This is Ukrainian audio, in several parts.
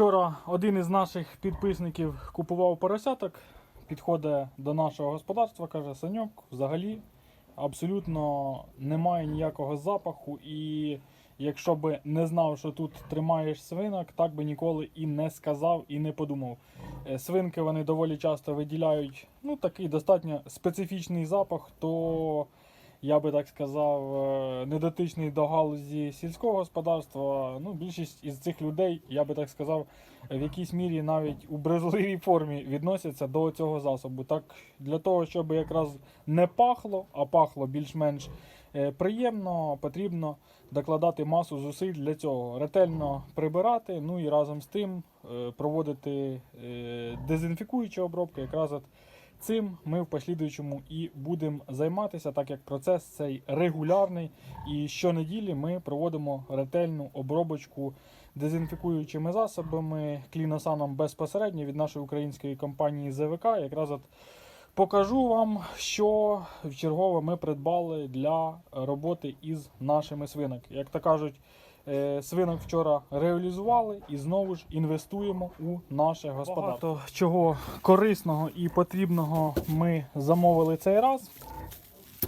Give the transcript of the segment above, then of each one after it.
Вчора один із наших підписників купував поросяток, підходить до нашого господарства, каже: Саньок, взагалі абсолютно немає ніякого запаху. І якщо би не знав, що тут тримаєш свинок, так би ніколи і не сказав, і не подумав. Е, Свинки вони доволі часто виділяють ну, такий достатньо специфічний запах, то я би так сказав, е, недотичний до галузі сільського господарства. Ну, більшість із цих людей, я би так сказав, в якійсь мірі навіть у брезливій формі відносяться до цього засобу. Так, для того, щоб якраз не пахло, а пахло більш-менш е, приємно, потрібно докладати масу зусиль для цього. Ретельно прибирати, ну і разом з тим е, проводити дезінфікуючі обробки. Якраз от Цим ми в послідуючому і будемо займатися, так як процес цей регулярний. І щонеділі ми проводимо ретельну обробочку дезінфікуючими засобами кліносаном безпосередньо від нашої української компанії ЗВК. Якраз от покажу вам, що в чергове ми придбали для роботи із нашими свинок. Як то кажуть, Свинок вчора реалізували і знову ж інвестуємо у наше господарство. Багато чого корисного і потрібного ми замовили цей раз.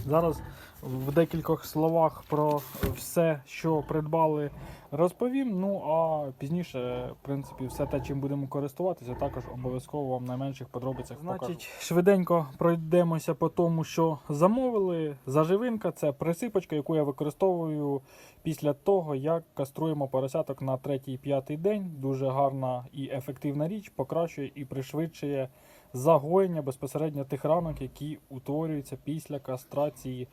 Зараз в декількох словах про все, що придбали, розповім. Ну а пізніше, в принципі, все те, чим будемо користуватися, також обов'язково вам на менших подробицях покажу. Швиденько пройдемося по тому, що замовили. Заживинка це присипочка, яку я використовую після того, як каструємо поросяток на третій-п'ятий день. Дуже гарна і ефективна річ, покращує і пришвидшує загоєння безпосередньо тих ранок, які утворюються після кастрації.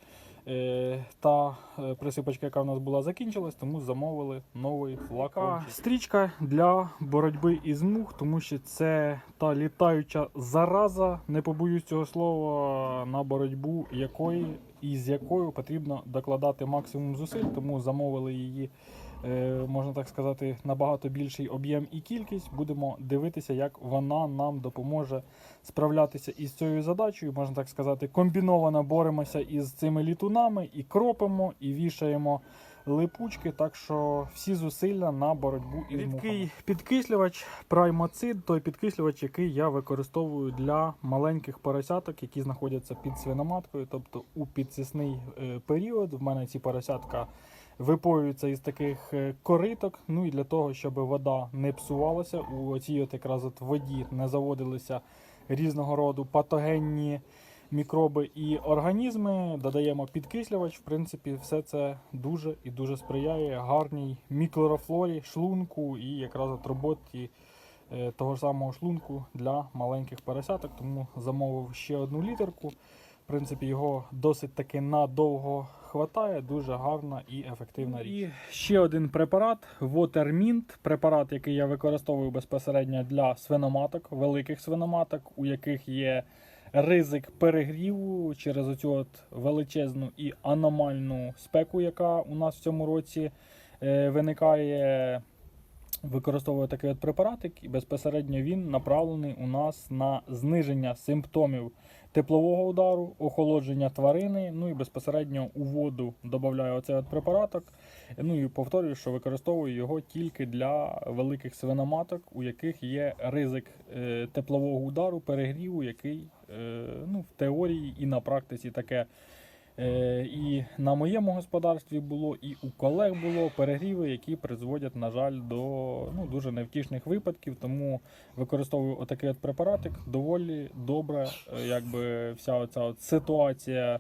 Е, та е, присипочка, яка в нас була, закінчилась, тому замовили новий флакончик. Стрічка для боротьби із мух, тому що це та літаюча зараза, не побоюсь цього слова, на боротьбу якої і з якою потрібно докладати максимум зусиль, тому замовили її. е, Можна так сказати, набагато більший об'єм і кількість. Будемо дивитися, як вона нам допоможе справлятися із цією задачею. Можна так сказати, комбіновано боремося із цими літунами і кропимо, і вішаємо липучки. Так що всі зусилля на боротьбу із мухами. підкислювач праймоцид, той підкислювач, який я використовую для маленьких поросяток, які знаходяться під свиноматкою, тобто у підсисний е, період. В мене ці поросятка випоюються із таких е, кориток. Ну і для того, щоб вода не псувалася, у цій от якраз от воді не заводилися різного роду патогенні мікроби і організми. Додаємо підкислювач. В принципі, все це дуже і дуже сприяє гарній мікрофлорі, шлунку і якраз от роботі е, того ж самого шлунку для маленьких поросяток. Тому замовив ще одну літерку. В принципі, його досить таки надовго хватає, дуже гарна і ефективна річ. І ще один препарат Watermint, препарат, який я використовую безпосередньо для свиноматок, великих свиноматок, у яких є ризик перегріву через оцю от величезну і аномальну спеку, яка у нас в цьому році е, виникає. Використовую такий от препаратик, і безпосередньо він направлений у нас на зниження симптомів теплового удару, охолодження тварини. Ну і безпосередньо у воду додаю оцей от препараток. Ну і повторюю, що використовую його тільки для великих свиноматок, у яких є ризик е, теплового удару, перегріву, який е, ну, в теорії і на практиці таке. Е, І на моєму господарстві було, і у колег було перегріви, які призводять, на жаль, до ну, дуже невтішних випадків. Тому використовую отакий от препаратик. Доволі добре, якби вся оця от ситуація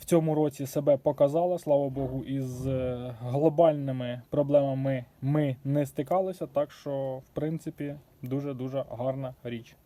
в цьому році себе показала. Слава Богу, із е, глобальними проблемами ми не стикалися. Так що, в принципі, дуже дуже гарна річ.